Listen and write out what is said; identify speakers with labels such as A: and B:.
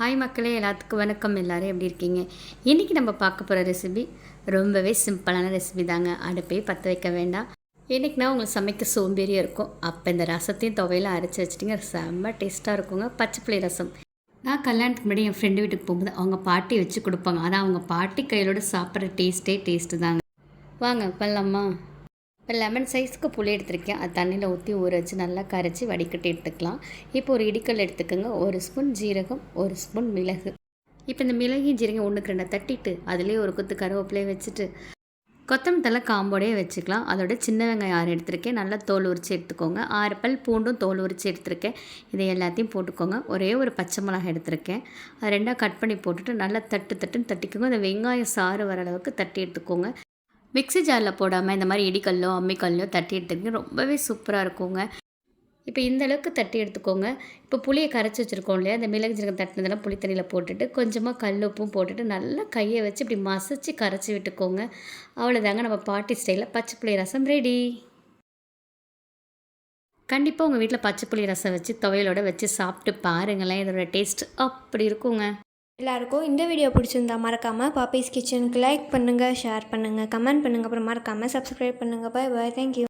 A: Hi மக்களே எல்லாத்துக்கும் வணக்கம். எல்லோரும் எப்படி இருக்கீங்க? இன்றைக்கி நம்ம பார்க்க போகிற ரெசிபி ரொம்பவே சிம்பிளான ரெசிபி தாங்க. அடுப்பே பற்ற வைக்க வேண்டாம். இன்றைக்கி உங்களுக்கு சமைக்க சோம்பேறியாக இருக்கும். அப்போ இந்த ரசத்தையும் துவையில அரைச்சி வச்சிட்டிங்க செம்ம டேஸ்ட்டாக இருக்குங்க. பச்சை புளி ரசம். நான் கல்யாணத்துக்கு முன்னாடி என் ஃப்ரெண்டு வீட்டுக்கு போகும்போது அவங்க பாட்டி வச்சு கொடுப்பாங்க. அதான் அவங்க பாட்டி கையிலோட சாப்பிட்ற டேஸ்ட்டே டேஸ்ட்டு தாங்க. வாங்க பண்ணலாமா இப்போ லெமன் சைஸ்க்கு புளி எடுத்திருக்கேன். அது தண்ணியில் ஊற்றி ஊற வச்சு நல்லா கரைச்சி வடிகட்டி எடுத்துக்கலாம். இப்போ ஒரு இடிக்கல் எடுத்துக்கோங்க. ஒரு ஸ்பூன் ஜீரகம் ஒரு ஸ்பூன் மிளகு. இப்போ இந்த மிளகையும் ஜீரகம் ஒன்றுக்கு ரெண்டை தட்டிட்டு அதுலேயே ஒரு கொத்து கருவேப்பிலையை வச்சுட்டு கொத்தமல்லி தலை காம்போடையே வச்சுக்கலாம். அதோட சின்ன வெங்காயம் ஆறு எடுத்திருக்கேன். நல்லா தோல் உரித்து எடுத்துக்கோங்க. ஆறு பல் பூண்டும் தோல் உரித்து எடுத்திருக்கேன். இதை எல்லாத்தையும் போட்டுக்கோங்க. ஒரே ஒரு பச்சை மிளகாய் எடுத்திருக்கேன். அது ரெண்டாக கட் பண்ணி போட்டுட்டு நல்லா தட்டு தட்டுன்னு தட்டிக்கோங்க. அந்த வெங்காயம் சாறு வர அளவுக்கு தட்டி எடுத்துக்கோங்க. மிக்ஸி ஜாரில் போடாமல் இந்த மாதிரி இடிக்கல்லோ அம்மிக்கல்லையோ தட்டி எடுத்துக்கிங்க. ரொம்பவே சூப்பராக இருக்குங்க. இப்போ இந்த அளவுக்கு தட்டி எடுத்துக்கோங்க. இப்போ புளியை கரைச்சி வச்சுருக்கோம் இல்லையா? அந்த மிளகு ஜீரகம் தட்டினதெல்லாம் புளி தண்ணியில் போட்டுட்டு கொஞ்சமாக கல் உப்பும் போட்டுட்டு நல்லா கையை வச்சு இப்படி மசிச்சு கரைச்சி விட்டுக்கோங்க. அவ்வளோதாங்க நம்ம பாட்டி ஸ்டைலில் பச்சை புளி ரசம் ரெடி கண்டிப்பாக உங்கள் வீட்டில் பச்சை புளி ரசம் வச்சு துவையலோட வச்சு சாப்பிட்டு பாருங்களேன். இதோட டேஸ்ட் அப்படி இருக்குங்க.
B: எல்லாருக்கும் இந்த வீடியோ பிடிச்சிருந்தா மறக்காமல் பாப்பீஸ் கிச்சனுக்கு லைக் பண்ணுங்கள் ஷேர் பண்ணுங்கள் கமெண்ட் பண்ணுங்கள் அப்புறம் மறக்காமல் சப்ஸ்கிரைப் பண்ணுங்கள் பாய் பாய் தேங்க்யூ